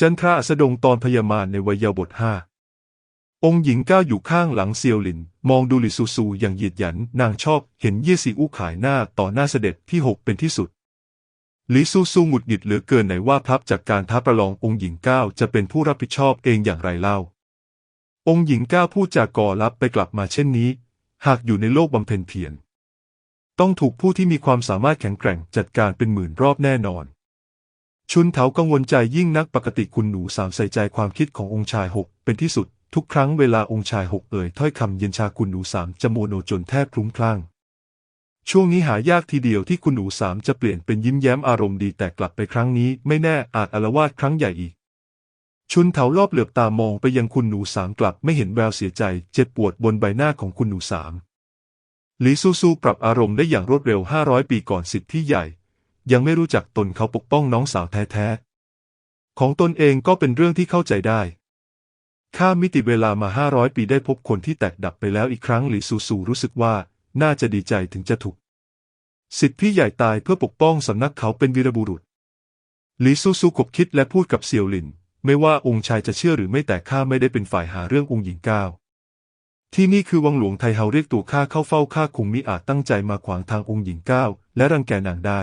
จันทราอัสดงตอนพยามารในวัยาบทห้าองค์หญิงก้าวอยู่ข้างหลังเซียวหลิน มองดูหลิซูซูอย่างเหยียดหยันนางชอบเห็นเย่ซีอู้ขายหน้าต่อหน้าเสด็จที่หกเป็นที่สุดหลิซูซูหงุดหงิดเหลือเกินไหนว่าพับจากการท้าประลององค์หญิงก้าวจะเป็นผู้รับผิดชอบเองอย่างไรเล่า องค์หญิงก้าวพูดจากก่อรับไปกลับมาเช่นนี้ หากอยู่ในโลกบำเพ็ญเพียรต้องถูกผู้ที่มีความสามารถแข็งแกร่งจัดการเป็นหมื่นรอบแน่นอน ชุนเถากังวลใจยิ่งนักปกติคุณหนูสามใส่ใจความคิดขององค์ชายหกเป็นที่สุด ทุกครั้งเวลาองค์ชายหกเอ่ยถ้อยคำเย็นชาคุณหนูสามจะโมโนจนแทบคลุ้มคลั่งช่วงนี้หายากทีเดียวที่คุณหนูสามจะเปลี่ยนเป็นยิ้มแย้มอารมณ์ดีแต่กลับไปครั้งนี้ไม่แน่อาจอารวาสครั้งใหญ่อีก ชุนเถารอบเหลือบตามองไปยังคุณหนูสามกลับไม่เห็นแววเสียใจ เจ็บปวดบนใบหน้าของคุณหนูสามหลีซูซูปรับอารมณ์ได้อย่างรวดเร็วห้าร้อยปีก่อนสิทธิ์ที่ใหญ่ ยังไม่รู้จักตนเขาปกป้องน้องสาวแท้ๆ ของตนเองก็เป็นเรื่องที่เข้าใจได้ ข้ามิติเวลามาห้าร้อยปีได้พบคนที่แตกดับไปแล้วอีกครั้งหลีซูซูรู้สึกว่าน่าจะดีใจถึงจะถูก สิทธิ์พี่ใหญ่ตายเพื่อปกป้องสำนักเขาเป็นวีรบุรุษหลีซูซูขบคิดและพูดกับเซียวหลิน ไม่ว่าองค์ชายจะเชื่อหรือไม่แต่ข้าไม่ได้เป็นฝ่ายหาเรื่ององค์หญิงก้าวที่นี่คือวังหลวงไทเฮาเรียกตัวข้าเข้าเฝ้าข้าคงมิอาจตั้งใจมาขวางทางองค์หญิงก้าวและรังแกนางได้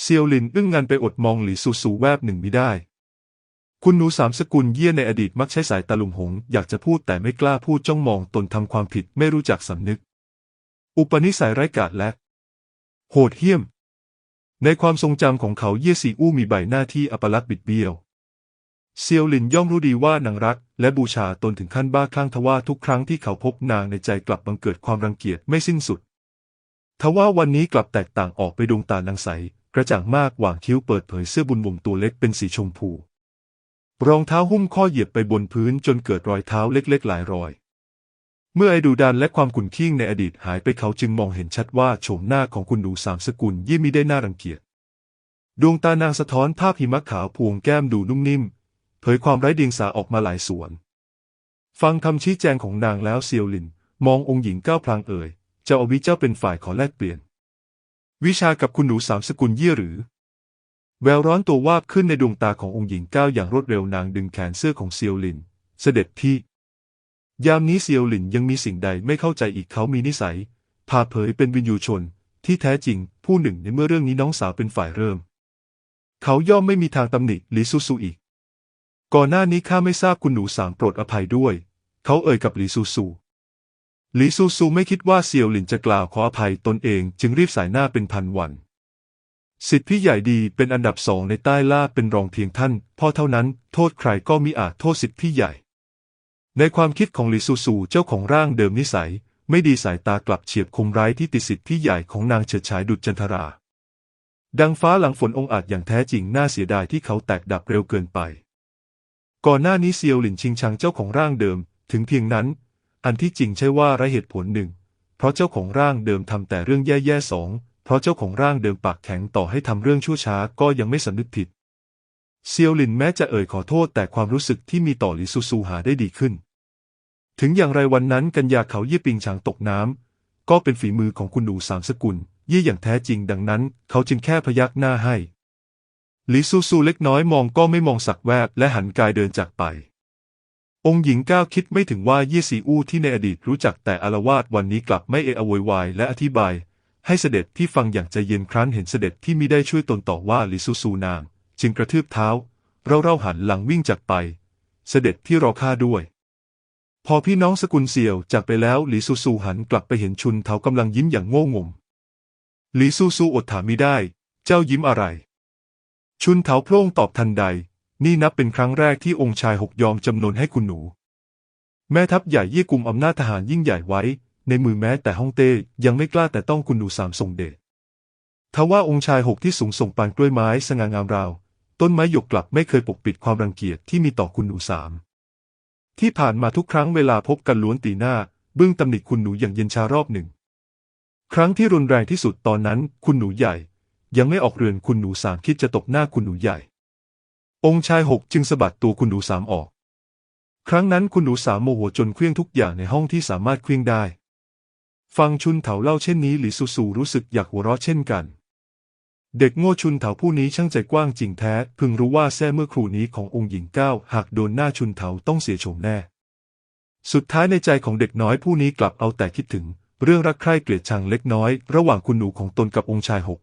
เซียวหลินอึ้งงันไปอดมองหลีซูซูแวบหนึ่งไม่ได้ คุณหนูสามสกุลเยี่ยในอดีตมักใช้สายตาลุมหง อยากจะพูดแต่ไม่กล้าพูดจ้องมองตนทำความผิดไม่รู้จักสำนึก อุปนิสัยไร้กาจและ โหดเหี้ยม ในความทรงจำของเขาเยี่ยซีอู้มีใบหน้าที่อัปลักษณ์บิดเบี้ยว เซียวหลินย่อมรู้ดีว่านางรัก และบูชาตนถึงขั้นบ้าคลั่งทว่าทุกครั้งที่เขาพบนางในใจกลับบังเกิดความรังเกียจไม่สิ้นสุดทว่าวันนี้กลับแตกต่างออกไปดวงตานางใส กระจ่างมากหว่างคิ้วเปิดเผยเสื้อบุญวงตัวเล็กเป็นสีชมพู รองเท้าหุ้มข้อเหยียบไปบนพื้นจนเกิดรอยเท้าเล็กๆ หลายรอย เมื่อไอดูดันและความขุ่นขี้งในอดีตหายไปเขาจึงมองเห็นชัดว่าโฉมหน้าของคุณดูสามสกุลยี่มิได้น่ารังเกียจ ดวงตานางสะท้อนภาพหิมะขาวพวงแก้มดูนุ่มนิ่ม เผยความไร้เดียงสาออกมาหลายส่วน ฟังคำชี้แจงของนางแล้วเซียวหลิน มององค์หญิงก้าวพลางเอ่ย เจ้าอวิเจ้าเป็นฝ่ายขอแลกเปลี่ยน วิชากับคุณหนูสามสกุลเยี่ยหรือ แววร้อนตัววาบขึ้นในดวงตาขององค์หญิงก้าวอย่างรวดเร็วนางดึงแขนเสื้อของเซียวหลิน เสด็จพี่ ยามนี้เซียวหลินยังมีสิ่งใดไม่เข้าใจอีกเขามีนิสัย พาเผยเป็นวินยูชน ที่แท้จริง ผู้หนึ่งในเมื่อเรื่องนี้น้องสาวเป็นฝ่ายเริ่ม เขาย่อมไม่มีทางตำหนิหรือซูซูอีก ก่อนหน้านี้ข้าไม่ทราบคุณหนูสามโปรดอภัยด้วย เขาเอ่ยกับหลีซูซู หลีซูซูไม่คิดว่าเซียวหลินจะกล่าวขออภัยตนเองจึงรีบสายหน้าเป็นพันวันสิทธิพี่ใหญ่ดีเป็นอันดับสองในใต้ล่าเป็นรองเพียงท่านพ่อเท่านั้นโทษใครก็มิอาจโทษสิทธิพี่ใหญ่ ในความคิดของหลีซูซูเจ้าของร่างเดิมนิสัย ไม่ดีสายตากลับเฉียบคมร้ายที่ติดสิทธิพี่ใหญ่ของนางเฉิดฉายดุจจันทรา ดังฟ้าหลังฝนองอาจอย่างแท้จริงน่าเสียดายที่เขาแตกดับเร็วเกินไป ก่อนหน้านี้เซียวหลินชิงชังเจ้าของร่างเดิม ถึงเพียงนั้น อันที่จริงใช่ว่าไรเหตุผลหนึ่ง เพราะเจ้าของร่างเดิมทำแต่เรื่องแย่ๆสองเพราะเจ้าของร่างเดิมปากแข็งต่อให้ทำเรื่องชั่วช้าก็ยังไม่สำนึกผิด เซียวหลินแม้จะเอ่ยขอโทษแต่ความรู้สึกที่มีต่อหลิซูซูหาได้ดีขึ้น ถึงอย่างไรวันนั้นกัญญาเขาเยี่ปิงฉางตกน้ำก็เป็นฝีมือของคุณหนูสามสกุล ยี่อย่างแท้จริงดังนั้น เขาจึงแค่พยักหน้าให้หลิซูซูเล็กน้อยมองก็ไม่มองสักแวบและหันกายเดินจากไป องค์หญิงก้าวคิดไม่ถึงว่าเย่ซีอู้ที่ในอดีตรู้จักแต่อารวาสวันนี้กลับไม่เอะอโวยวายและอธิบาย ให้เสด็จที่ฟังอย่างใจเย็นครั้นเห็นเสด็จที่มิได้ช่วยตนต่อว่าลิซูซูนาง จึงกระทืบเท้า เราเราหันหลังวิ่งจากไป เสด็จที่รอข้าด้วย พอพี่น้องสกุลเสี่ยวจากไปแล้วลิซูซูหันกลับไปเห็นชุนเทากำลังยิ้มอย่างโง่งมลิซูซูอดถามมิได้ เจ้ายิ้มอะไร ชุนเถาโพร่งตอบทันใด นี่นับเป็นครั้งแรกที่องค์ชายหกยอมจำนนให้คุณหนู แม่ทัพใหญ่ยี่กุมอำนาจทหารยิ่งใหญ่ไว้ ในมือแม้แต่ฮ่องเต้ยังไม่กล้าแต่ต้องคุณหนูสามทรงเดชทว่าองค์ชายหกที่สูงส่งปานกล้วยไม้สง่างามราว ต้นไม้หยกกลับไม่เคยปกปิดความรังเกียจที่มีต่อคุณหนูสาม ที่ผ่านมาทุกครั้งเวลาพบกันล้วนตีหน้า เบื้องตำหนิคุณหนูอย่างเย็นชารอบหนึ่ง ครั้งที่รุนแรงที่สุดตอนนั้น คุณหนูใหญ่ ยังไม่ออกเรือนคุณหนูสามคิดจะตกหน้าคุณหนูใหญ่ องค์ชายหกจึงสะบัดตัวคุณหนูสามออก ครั้งนั้นคุณหนูสามโมโหจนเคลี้ยงทุกอย่างในห้องที่สามารถเคลี้ยงได้ ฟังชุนเถาเล่าเช่นนี้หลีซูซูรู้สึกอยากหัวเราะเช่นกัน เด็กโง่ชุนเถาผู้นี้ช่างใจกว้างจริงแท้ พึงรู้ว่าแท้เมื่อครูนี้ขององค์หญิงก้าวหากโดนหน้าชุนเถาต้องเสียโฉมแน่ สุดท้ายในใจของเด็กน้อยผู้นี้กลับเอาแต่คิดถึง เรื่องรักใคร่เกลียดชังเล็กน้อย ระหว่างคุณหนูของตนกับองค์ชายหก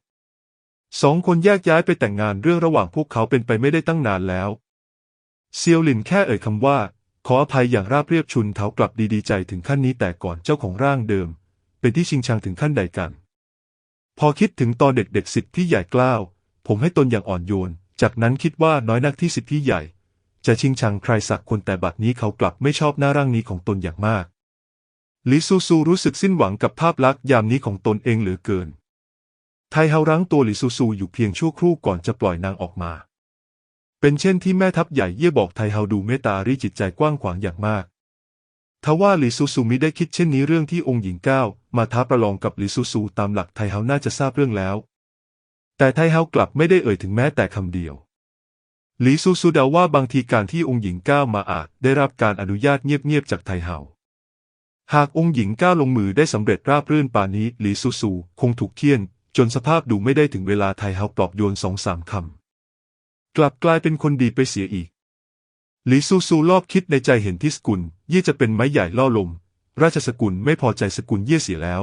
สองคนแยกย้ายไปแต่งงานเรื่องระหว่างพวกเขาเป็นไปไม่ได้ตั้งนานแล้วเซียวหลินแค่เอ่ยคำว่า ขออภัยอย่างราบเรียบชุนเถากลับดีๆใจถึงขั้นนี้แต่ก่อนเจ้าของร่างเดิม เป็นที่ชิงชังถึงขั้นใดกัน พอคิดถึงตอนเด็กๆสิทธิ์ที่ใหญ่กล้าว ผมให้ตนอย่างอ่อนโยน จากนั้นคิดว่าน้อยนักที่สิทธิ์ที่ใหญ่ จะชิงชังใครสักคนแต่บัดนี้เขากลับไม่ชอบหน้าร่างนี้ของตนอย่างมากลิซูซูรู้สึกสิ้นหวังกับภาพลักษณ์ยามนี้ของตนเองเหลือเกิน ไทเฮารั้งตัวลิซูซูอยู่เพียงชั่วครู่ก่อนจะปล่อยนางออกมา เป็นเช่นที่แม่ทัพใหญ่เย่บอกไทเฮาดูเมตตารีจิตใจกว้างขวางอย่างมาก ทว่าลิซูซูมิได้คิดเช่นนี้เรื่องที่องค์หญิงก้าวมาท้าประลองกับลิซูซูตามหลักไทเฮาน่าจะทราบเรื่องแล้ว แต่ไทเฮากลับไม่ได้เอ่ยถึงแม้แต่คำเดียวลิซูซูเดาว่าบางทีการที่องค์หญิงก้าวมาอาจได้รับการอนุญาตเงียบๆจากไทเฮา หากองค์หญิงก้าวลงมือได้สำเร็จราบรื่นป่านนี้หลีซูซูคงถูกเคี่ยน จนสภาพดูไม่ได้ถึงเวลาไทเฮาปลอบโยนสองสามคำ กลับกลายเป็นคนดีไปเสียอีก หลีซูซูรอบคิดในใจเห็นที่สกุล เย่จะเป็นไม้ใหญ่ล่อลม ราชสกุลไม่พอใจสกุลเย่เสียแล้ว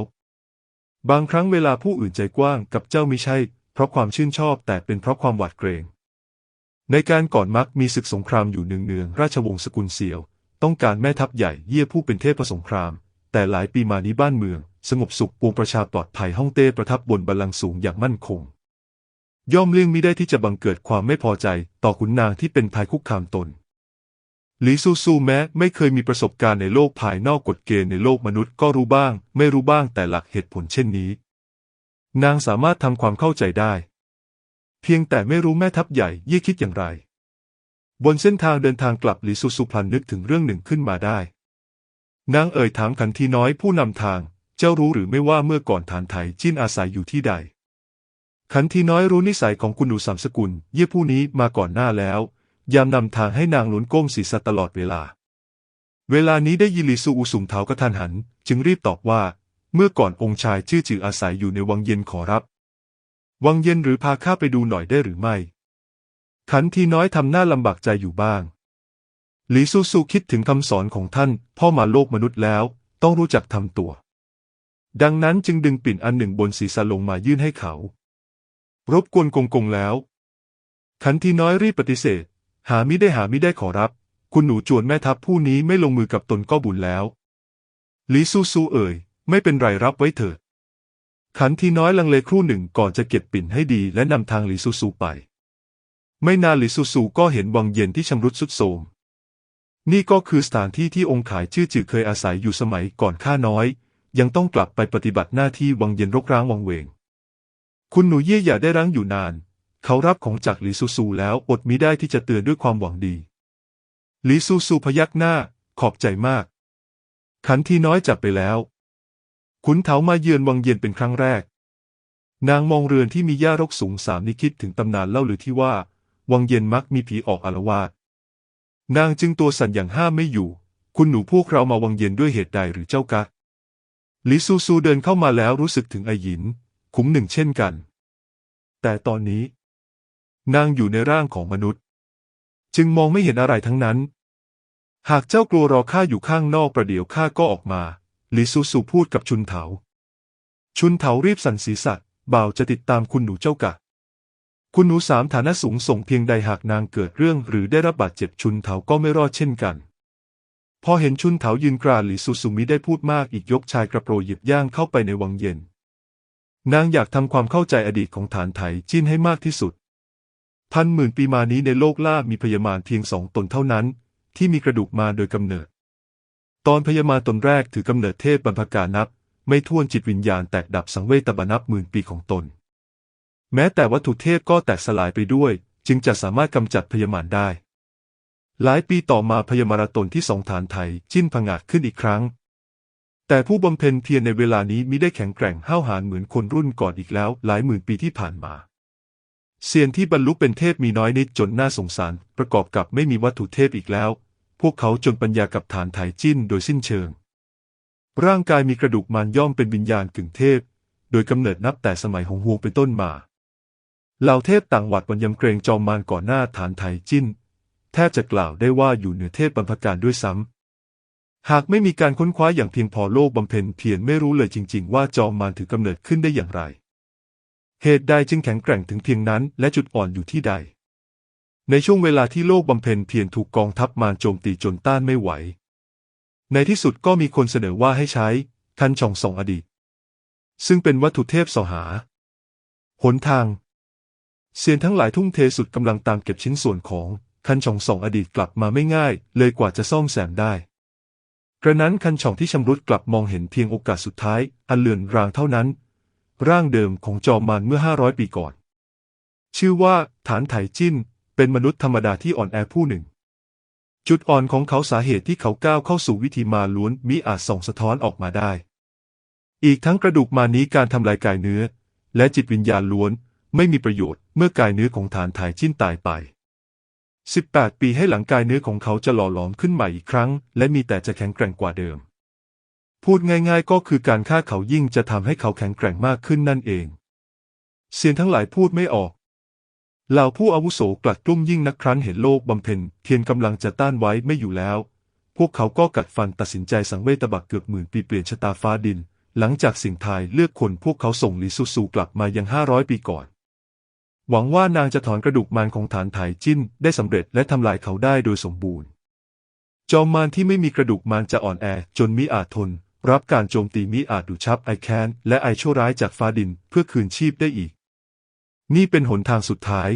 บางครั้งเวลาผู้อื่นใจกว้างกับเจ้าไมิใช่ เพราะความชื่นชอบแต่เป็นเพราะความหวาดเกรง ในการก่อนมักมีศึกสงครามอยู่เนืองๆราชวงศ์สกุลเสี่ยว ต้องการแม่ทัพใหญ่เยี่ยผู้เป็นเทพสงคราม แต่หลายปีมานี้บ้านเมือง สงบสุขปวงประชาปลอดภัยฮ่องเต้ประทับบนบัลลังก์สูงอย่างมั่นคง ย่อมเลี่ยงมิได้ที่จะบังเกิดความไม่พอใจต่อขุนนางที่เป็นภัยคุกคามตน หลีซูซูแม้ไม่เคยมีประสบการณ์ในโลกภายนอกกฎเกณฑ์ในโลกมนุษย์ก็รู้บ้าง ไม่รู้บ้างแต่หลักเหตุผลเช่นนี้ นางสามารถทำความเข้าใจได้ เพียงแต่ไม่รู้แม่ทัพใหญ่ยี่คิดอย่างไร บนเส้นทางเดินทางกลับหลีซูซูพลันนึกถึงเรื่องหนึ่งขึ้นมาได้ นางเอ่ยถามขันทีน้อยผู้นำทาง จ้ารู้หรือไม่ว่าเมื่อก่อนฐานไถจิ้นอาศัยอยู่ที่ใด ขันทีน้อยรู้นิสัยของคุณหนูสามสกุล เยี่ยผู้นี้มาก่อนหน้าแล้ว ยามนำทางให้นางหลุนก้มศีรษะตลอดเวลา เวลานี้ได้ยินลิซูอุสุมเทากระทันหัน จึงรีบตอบว่า เมื่อก่อนองค์ชายชื่อจืออาศัยอยู่ในวังเย็นขอรับ วังเย็นหรือพาข้าไปดูหน่อยได้หรือไม่ ขันทีน้อยทำหน้าลำบากใจอยู่บ้างหลีซูซูคิดถึงคำสอนของท่าน พ่อมาโลกมนุษย์แล้ว ต้องรู้จักทำตัว ดังนั้นจึงดึงปิ่นอันหนึ่งบนศีรษะลงมายื่นให้เขา รบกวนกงกงแล้ว ขันทีน้อยรีบปฏิเสธ หามิได้หามิได้ขอรับ คุณหนูจวนแม่ทัพผู้นี้ไม่ลงมือกับตนก็บุญแล้วหลีซูซูเอ่ย ไม่เป็นไรรับไว้เถิดขันทีน้อยลังเลครู่หนึ่งก่อนจะเก็บปิ่นให้ดีและนำทางหลีซูซูไป ไม่นานหลิซูซูก็เห็นวังเย็นที่ชำรุดสุดโทรมนี่ก็คือสถานที่ที่องค์ขายชื่อจือเคยอาศัยอยู่สมัยก่อนข้าน้อย ยังต้องกลับไปปฏิบัติหน้าที่วังเย็นรกร้างวังเวง คุณหนูเย่อย่าได้รั้งอยู่นาน เขารับของจากหลิซูซูแล้วอดมิได้ที่จะเตือนด้วยความหวังดี หลิซูซูพยักหน้า ขอบใจมาก ขันทีน้อยจับไปแล้ว ขุนเถามาเยือนวังเย็นเป็นครั้งแรก นางมองเรือนที่มีหญ้ารกสูงสามนิคิดถึงตำนานเล่าหรือที่ว่า วังเย็นมักมีผีออกอารวาสนางจึงตัวสั่นอย่างห้ามไม่อยู่ คุณหนูพวกเรามาวังเย็นด้วยเหตุใดหรือเจ้ากะ ลิซูซูเดินเข้ามาแล้วรู้สึกถึงไอหยิน คุ้มหนึ่งเช่นกัน แต่ตอนนี้ นางอยู่ในร่างของมนุษย์ จึงมองไม่เห็นอะไรทั้งนั้น หากเจ้ากลัวรอข้าอยู่ข้างนอกประเดี๋ยวข้าก็ออกมาลิซูซูพูดกับชุนเถา ชุนเถารีบสั่นศีรษะบ่าวจะติดตามคุณหนูเจ้ากะ คุณหนูสามฐานะสูงส่งเพียงใดหากนางเกิดเรื่องหรือได้รับบาดเจ็บชุนเถาก็ไม่รอดเช่นกัน พอเห็นชุนเถายืนกรานหรือสุสุมิได้พูดมากอีกยกชายกระโปรงหยิบย่างเข้าไปในวังเย็น นางอยากทำความเข้าใจอดีตของฐานไถจิ้นให้มากที่สุด พันหมื่นปีมานี้ในโลกล่ามีพยามารเพียงสองตนเท่านั้น ที่มีกระดูกมาโดยกำเนิด ตอนพยามาตนแรกถือกำเนิดเทพบรรพกานับ ไม่ท้วนจิตวิญญาณแตกดับสังเวชตบนับหมื่นปีของตน แม้แต่วัตถุเทพก็แตกสลายไปด้วย จึงจะสามารถกำจัดพยามารได้ หลายปีต่อมาพยมาราตนที่สองฐานไทยจิ้นผงาดขึ้นอีกครั้ง แต่ผู้บำเพ็ญเพียรในเวลานี้มิได้แข็งแกร่งห้าวหาญเหมือนคนรุ่นก่อนอีกแล้ว หลายหมื่นปีที่ผ่านมาเซียนที่บรรลุเป็นเทพมีน้อยนิดจนน่าสงสาร ประกอบกับไม่มีวัตถุเทพอีกแล้ว พวกเขาจนปัญญากับฐานไทยจิ้นโดยสิ้นเชิง ร่างกายมีกระดูกมันย่อมเป็นวิญญาณกึ่งเทพ โดยกำเนิดนับแต่สมัยหงฮวงเป็นต้นมาเหล่าเทพต่างหวัดวันยำเกรงจอมมารก่อนหน้าฐานไทจิ้น แทบจะกล่าวได้ว่าอยู่เหนือเทพบรรพการด้วยซ้ำ หากไม่มีการค้นคว้าอย่างเพียงพอโลกบำเพ็ญเพียรไม่รู้เลยจริง ๆ ว่าจอมมารถือกำเนิดขึ้นได้อย่างไร เหตุใดจึงแข็งแกร่งถึงเพียงนั้น และจุดอ่อนอยู่ที่ใด ในช่วงเวลาที่โลกบำเพ็ญเพียรถูกกองทัพมารโจมตีจนต้านไม่ไหว ในที่สุดก็มีคนเสนอว่าให้ใช้คันช่องสองอดีต ซึ่งเป็นวัตถุเทพสหา หนทางเซียนทั้งหลายทุ่มเทสุดกำลังตามเก็บชิ้นส่วนของ คันช่องส่องอดีตกลับมาไม่ง่าย เลยกว่าจะซ่อมแซมได้ กระนั้นคันช่องที่ชำรุดกลับมองเห็นเพียงโอกาสสุดท้าย อันเลือนรางเท่านั้น ร่างเดิมของจอมมารเมื่อห้าร้อยปีก่อน ชื่อว่าฐานไถจิ้น เป็นมนุษย์ธรรมดาที่อ่อนแอผู้หนึ่ง จุดอ่อนของเขาสาเหตุที่เขาก้าวเข้าสู่วิธีมาล้วนมิอาจส่องสะท้อนออกมาได้ อีกทั้งกระดูกมานี้การทำลายกายเนื้อ และจิตวิญญาณล้วน ไม่มีประโยชน์เมื่อกายเนื้อของฐานไถจิ้นตายไป 18 ปีให้หลังกายเนื้อของเขาจะหล่อหลอมขึ้นใหม่อีกครั้ง และมีแต่จะแข็งแกร่งกว่าเดิม พูดง่ายๆก็คือการฆ่าเขายิ่งจะทำให้เขาแข็งแกร่งมากขึ้นนั่นเองเสียนทั้งหลายพูดไม่ออกเหล่าผู้อาวุโสกลัดกลุ้มยิ่งนักครั้นเห็นโลกบำเพ็ญเทียนกำลังจะต้านไว้ไม่อยู่แล้ว พวกเขาก็กัดฟันตัดสินใจสังเวตบักเกือบหมื่นปีเปลี่ยนชะตาฟ้าดิน หลังจากสิ่งทายเลือกคนพวกเขาส่งลิซูซูกลับมายังห้าร้อยปีก่อน หวังว่านางจะถอนกระดูกมารของฐานไถจิ้นได้สำเร็จและทำลายเขาได้โดยสมบูรณ์ จอมมารที่ไม่มีกระดูกมารจะอ่อนแอจนมิอาจทน รับการโจมตีมิอาจดูชับไอแคนและไอชั่วร้ายจากฟ้าดินเพื่อคืนชีพได้อีก นี่เป็นหนทางสุดท้าย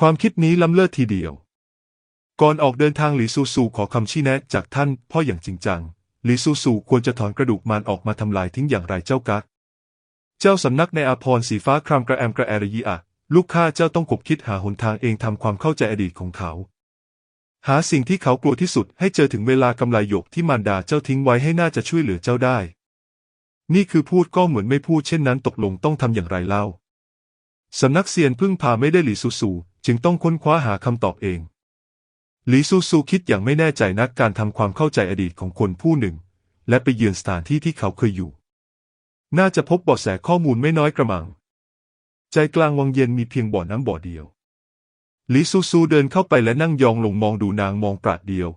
ความคิดนี้ล้ำเลิศทีเดียว ก่อนออกเดินทางหลีซูซูขอคำชี้แนะจากท่านพ่ออย่างจริงจังหลีซูซูควรจะถอนกระดูกมารออกมาทำลายทิ้งอย่างไรเจ้ากักเจ้าสำนักในอาพรสีฟ้าครามกระแอมกระแอระยีอะ ลูกข้าเจ้าต้องขบคิดหาหนทางเองทำความเข้าใจอดีตของเขา หาสิ่งที่เขากลัวที่สุดให้เจอถึงเวลากำไรหยกที่มารดาเจ้าทิ้งไว้ให้น่าจะช่วยเหลือเจ้าได้ นี่คือพูดก็เหมือนไม่พูดเช่นนั้นตกลงต้องทำอย่างไรเล่าสำนักเซียนพึ่งพาไม่ได้หลีซูซู จึงต้องค้นคว้าหาคำตอบเองหลีซูซูคิดอย่างไม่แน่ใจนักการทำความเข้าใจอดีตของคนผู้หนึ่ง และไปเยือนสถานที่ที่เขาเคยอยู่ น่าจะพบเบาะแสข้อมูลไม่น้อยกระมัง ใจกลางวังเย็นมีเพียงบ่อน้ำบ่อเดียวลีซูซูเดินเข้าไปและนั่งยองลงมองดูนางมองปราดเดียว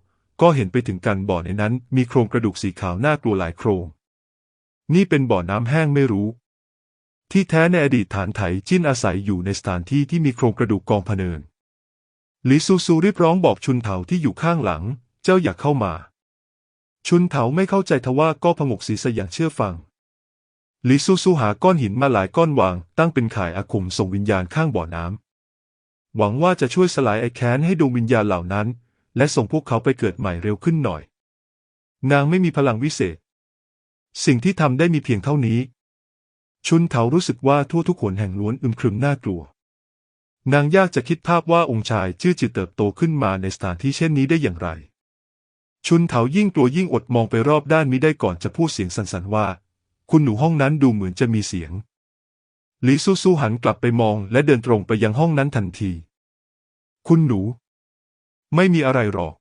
ก็เห็นไปถึงกันบ่อในนั้น มีโครงกระดูกสีขาวน่ากลัวหลายโครง นี่เป็นบ่อน้ำแห้งไม่รู้ ที่แท้ในอดีตฐานไถจิ้นอาศัยอยู่ในสถานที่ที่มีโครงกระดูกกองพเนินลีซูซูรีบร้องบอกชุนเถาที่อยู่ข้างหลัง เจ้าอยากเข้ามา ชุนเถาไม่เข้าใจทว่าก็พงกศีรษะอย่างเชื่อฟัง ลีซูซูหาก้อนหินมาหลายก้อนวาง ตั้งเป็นข่ายอาคมส่งวิญญาณข้างบ่อน้ำ หวังว่าจะช่วยสลายไอ้แค้นให้ดวงวิญญาณเหล่านั้น และส่งพวกเขาไปเกิดใหม่เร็วขึ้นหน่อย นางไม่มีพลังวิเศษ สิ่งที่ทำได้มีเพียงเท่านี้ ชุนเถารู้สึกว่าทั่วทุกคนแห่งล้วนอึมครึมน่ากลัว นางยากจะคิดภาพว่าองค์ชายชื่อจือเติบโตขึ้นมาในสถานที่เช่นนี้ได้อย่างไร ชุนเถายิ่งกลัวยิ่งอดมองไปรอบด้านมิได้ก่อนจะพูดเสียงสั่นๆว่า คุณหนูห้องนั้นดูเหมือนจะมีเสียงหลีซูซูหันกลับไปมองและเดินตรงไปยังห้องนั้นทันที คุณหนู ไม่มีอะไรหรอก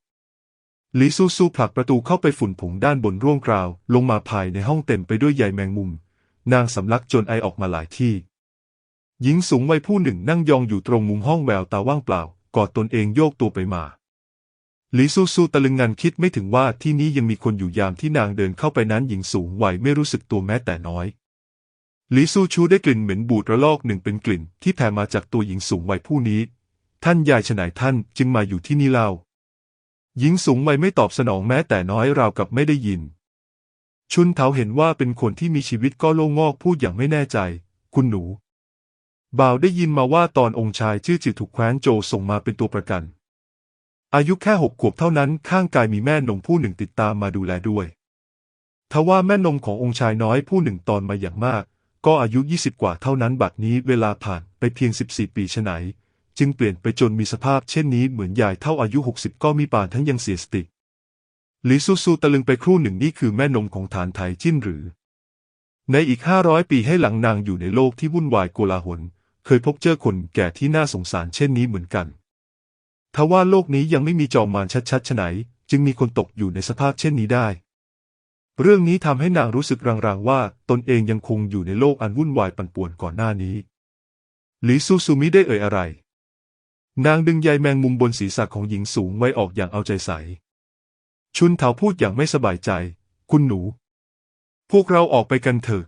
หลีซูซูผลักประตูเข้าไปฝุ่นผงด้านบนร่วงกราว ลงมาภายในห้องเต็มไปด้วยใยแมงมุม นางสำลักจนไอออกมาหลายที่ หญิงสูงวัยผู้หนึ่งนั่งยองอยู่ตรงมุมห้องแววตาว่างเปล่ากอดตนเองโยกตัวไปมา หลีซูซูตะลึงงันคิดไม่ถึงว่าที่นี้ยังมีคนอยู่ยามที่นางเดินเข้าไปนั้นหญิงสูงวัยไม่รู้สึกตัวแม้แต่น้อยหลีซูชูได้กลิ่นเหม็นบูดระลอกหนึ่งเป็นกลิ่น ที่แผ่มาจากตัวหญิงสูงวัยผู้นี้ ท่านยายฉนายท่านจึงมาอยู่ที่นี่เล่า หญิงสูงวัยไม่ตอบสนองแม้แต่น้อยราวกับไม่ได้ยิน ชุนเถาเห็นว่าเป็นคนที่มีชีวิตก็โล่งงอกพูดอย่างไม่แน่ใจ คุณหนู บ่าวได้ยินมาว่าตอนองค์ชายชื่อจือถูกแคว้นโจส่งมาเป็นตัวประกัน อายุแค่หกขวบเท่านั้นข้างกายมีแม่นมผู้หนึ่งติดตามมาดูแลด้วยทว่าแม่นมขององค์ชายน้อยผู้หนึ่งตอนมาอย่างมาก ก็อายุ 20 กว่าเท่านั้นบัดนี้เวลาผ่านไปเพียง 14 ปีฉไหน จึงเปลี่ยนไปจนมีสภาพเช่นนี้เหมือนยายเท่าอายุ 60 ก็มีปานทั้งยังเสียสติหลีซูซูตะลึงไปครู่หนึ่งนี่คือแม่นมของฐานไทยจิ้นหรือ ในอีก 500 ปีให้หลังนางอยู่ในโลกที่วุ่นวายโกลาหล เคยพบเจอคนแก่ที่น่าสงสารเช่นนี้เหมือนกัน ทว่าโลกนี้ยังไม่มีจอมมารชัดๆฉไหน จึงมีคนตกอยู่ในสภาพเช่นนี้ได้ เรื่องนี้ทำให้นางรู้สึกรางๆว่าตนเองยังคงอยู่ในโลกอันวุ่นวายปั่นป่วนก่อนหน้านี้หลีซูซูมิได้เอ่ยอะไร นางดึงใยแมงมุมบนศีรษะของหญิงสูงไว้ออกอย่างเอาใจใส่ ชุนเถาพูดอย่างไม่สบายใจ คุณหนู พวกเราออกไปกันเถอะ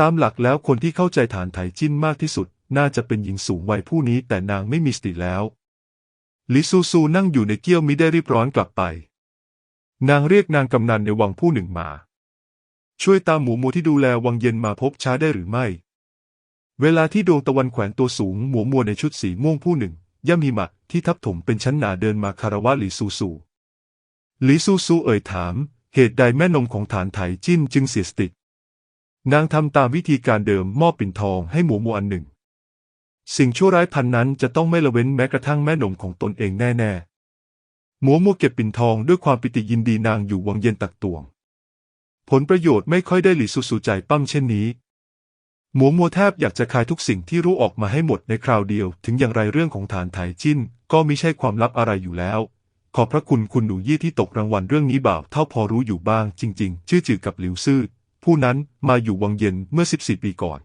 ตามหลักแล้วคนที่เข้าใจฐานไถจิ้นมากที่สุด น่าจะเป็นหญิงสูงวัยผู้นี้แต่นางไม่มีสติแล้ว ลิซูซูนั่งอยู่ในเกี้ยวมิได้รีบร้อนกลับไป นางเรียกนางกำนันในวังผู้หนึ่งมา ช่วยตามหมูหมูที่ดูแลวังเย็นมาพบช้าได้หรือไม่ เวลาที่ดวงตะวันแขวนตัวสูงหมัวมัวในชุดสีม่วงผู้หนึ่ง ย่ำหิมะที่ทับถมเป็นชั้นหนาเดินมาคารวะลีซูซูลีซูซูเอ่ยถาม เหตุใดแม่นมของฐานไถจิ้นจึงเสียสติ นางทำตามวิธีการเดิมมอบปิ่นทองให้หมูมัวอันหนึ่ง สิ่งชั่วร้ายพันนั้นจะต้องไม่ละเว้นแม้กระทั่งแม่หนมของตนเองแน่ๆหมูมัวเก็บปิ่นทองด้วยความปิติยินดีนางอยู่วังเย็นตักตวง ผลประโยชน์ไม่ค่อยได้หลีซูซูใจปั้มเช่นนี้หมูมัวแทบอยากจะคายทุกสิ่งที่รู้ออกมาให้หมดในคราวเดียว ถึงอย่างไรเรื่องของฐานไถจิ้น ก็ไมิใช่ความลับอะไรอยู่แล้ว ขอบพระคุณคุณหนูยี่ที่ตกรางวัลเรื่องนี้บ่าวเท่าพอรู้อยู่บ้างจริง ๆ ชื่อจือกับหลิวซื่อผู้นั้นมาอยู่วังเย็นเมื่อ 14 ปีก่อน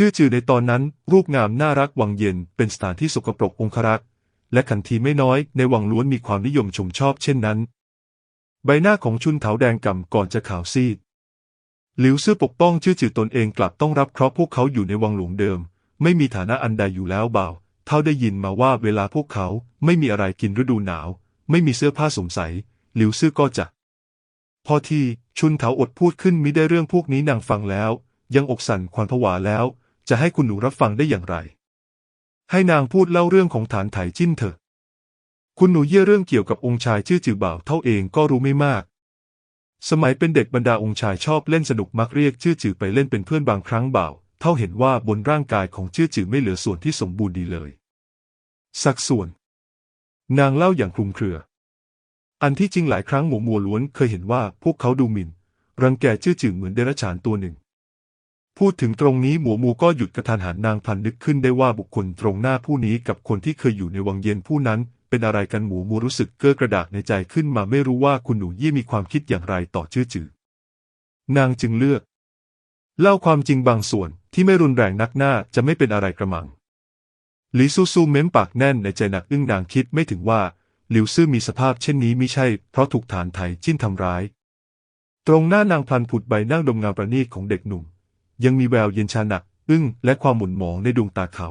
ชื่อจือในตอนนั้น รูปงามน่ารักวังเย็นเป็นสถานที่สกปรกองครักษ์และขันทีไม่น้อยในวังล้วนมีความนิยมชมชอบเช่นนั้น ใบหน้าของชุนเถาแดงก่ำก่อนจะขาวซีด หลิวซื่อปกป้องชื่อจือตนเองกลับต้องรับเคราะห์พวกเขาอยู่ในวังหลวงเดิม ไม่มีฐานะอันใดอยู่แล้วเบาเท่าได้ยินมาว่าเวลาพวกเขาไม่มีอะไรกินฤดูหนาว ไม่มีเสื้อผ้าสวมใส่หลิวซื่อก็จะ พอที่ชุนเถาอดพูดขึ้นมิได้เรื่องพวกนี้นางฟังแล้ว ยังอกสั่นขวัญผวาแล้ว จะให้คุณหนูรับฟังได้อย่างไร ให้นางพูดเล่าเรื่องของฐานไถจิ้นเถอะ คุณหนูเย่เรื่องเกี่ยวกับองค์ชายชื่อจือบ่าวเท่าเองก็รู้ไม่มาก สมัยเป็นเด็กบรรดาองค์ชายชอบเล่นสนุกมักเรียกชื่อจือไปเล่นเป็นเพื่อนบางครั้งบ่าว เท่าเห็นว่าบนร่างกายของชื่อจือไม่เหลือส่วนที่สมบูรณ์ดีเลย สักส่วน นางเล่าอย่างคลุมเครือ อันที่จริงหลายครั้งหมูมัวล้วนเคยเห็นว่าพวกเขาดูหมิ่น รังแกชื่อจือเหมือนเดรัจฉานตัวหนึ่ง พูดถึงตรงนี้หมูมูก็หยุดกระทันหันนางพันนึกขึ้นได้ว่าบุคคลตรงหน้าผู้นี้กับคนที่เคยอยู่ในวังเย็นผู้นั้น เป็นอะไรกันหมูมูรู้สึกเก้อกระดากในใจขึ้นมาไม่รู้ว่าคุณหนูยี่มีความคิดอย่างไรต่อชื่อจือนางจึงเลือก เล่าความจริงบางส่วนที่ไม่รุนแรงนักหน้าจะไม่เป็นอะไรกระมังหลิซูซูเม้มปากแน่นในใจหนักอึ้งนางคิดไม่ถึงว่าหลิวซื่อมีสภาพเช่นนี้มิใช่ เพราะถูกฐานไถจิ้นทำร้าย ตรงหน้านางพันผุดใบหน้าดมงามประณีตของเด็กหนุ่ม ยังมีแววเย็นชาหนัก อึ้งและความหมุนหมองในดวงตาเขา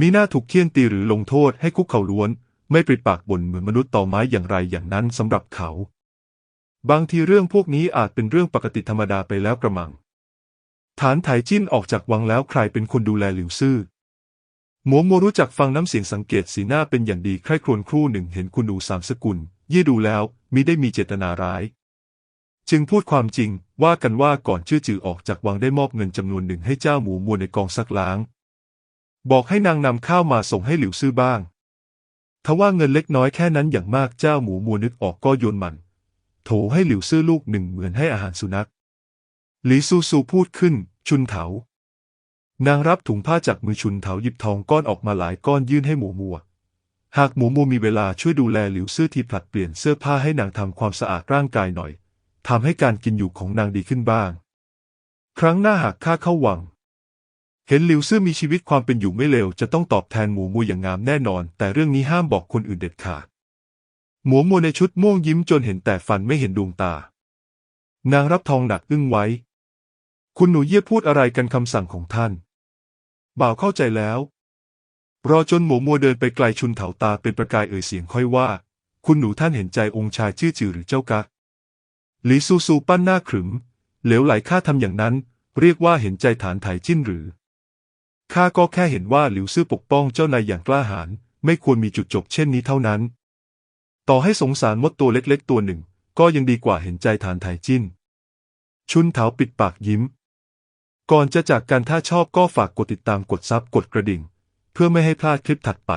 มีหน้าถูกเคี่ยนตีหรือลงโทษให้คุกเข่าล้วน ไม่ปริปากบ่นเหมือนมนุษย์ต่อไม้อย่างไรอย่างนั้นสำหรับเขา บางทีเรื่องพวกนี้อาจเป็นเรื่องปกติธรรมดาไปแล้วกระมัง ฐานไถจิ้นออกจากวังแล้วใครเป็นคนดูแลหลิวซื่อหมัวมัวรู้จักฟังน้ำเสียงสังเกตสีหน้าเป็นอย่างดีใคร่ครวญครู่หนึ่งเห็นคุณดูสามสกุลยี่ดูแล้วมิได้มีเจตนาร้าย จึงพูดความจริงว่ากันว่าก่อนชื่อจือออกจากวังได้มอบเงินจำนวนหนึ่งให้เจ้าหมูมัวในกองซักล้าง บอกให้นางนำข้าวมาส่งให้หลิวซื่อบ้างทว่าเงินเล็กน้อยแค่นั้นอย่างมากเจ้าหมูมัวนึกออกก็โยนมัน โถให้หลิวซื่อลูกหนึ่งเหมือนให้อาหารสุนัขหลีซูซูพูดขึ้น ชุนเถานางรับถุงผ้าจากมือชุนเถาหยิบทองก้อนออกมาหลายก้อนยื่นให้หมูมัว หากหมูมัวมีเวลาช่วยดูแลหลิวซื่อทีผลัดเปลี่ยนเสื้อผ้าให้นางทำความสะอาดร่างกายหน่อย ทำให้การกินอยู่ของนางดีขึ้นบ้าง ครั้งหน้าหากข้าเข้าวัง เห็นหลิวซื่อมีชีวิตความเป็นอยู่ไม่เลวจะต้องตอบแทนหมูมัวอย่างงามแน่นอน แต่เรื่องนี้ห้ามบอกคนอื่นเด็ดขาด หมูมัวในชุดม่วงยิ้มจนเห็นแต่ฟันไม่เห็นดวงตา นางรับทองหนักอึ้งไว้ คุณหนูเยี่ยพูดอะไรกันคำสั่งของท่าน บ่าวเข้าใจแล้ว รอจนหมูมัวเดินไปไกลชุนเถาตาเป็นประกายเอ่ยเสียงค่อยว่า คุณหนูท่านเห็นใจองค์ชายชื่อจือหรือเจ้ากัก หลีซูซูปั้นหน้าขรึม เหลวไหลข้าทำอย่างนั้น เรียกว่าเห็นใจฐานไถจิ้นหรือข้าก็แค่เห็นว่าหลิวซื่อปกป้องเจ้านายอย่างกล้าหาญไม่ควรมีจุดจบเช่นนี้เท่านั้น ต่อให้สงสารมดตัวเล็กๆตัวหนึ่ง ก็ยังดีกว่าเห็นใจฐานไถจิ้น ชุนเถาปิดปากยิ้ม ก่อนจะจากกันถ้าชอบก็ฝากกดติดตามกดซับกดกระดิ่ง เพื่อไม่ให้พลาดคลิปถัดไป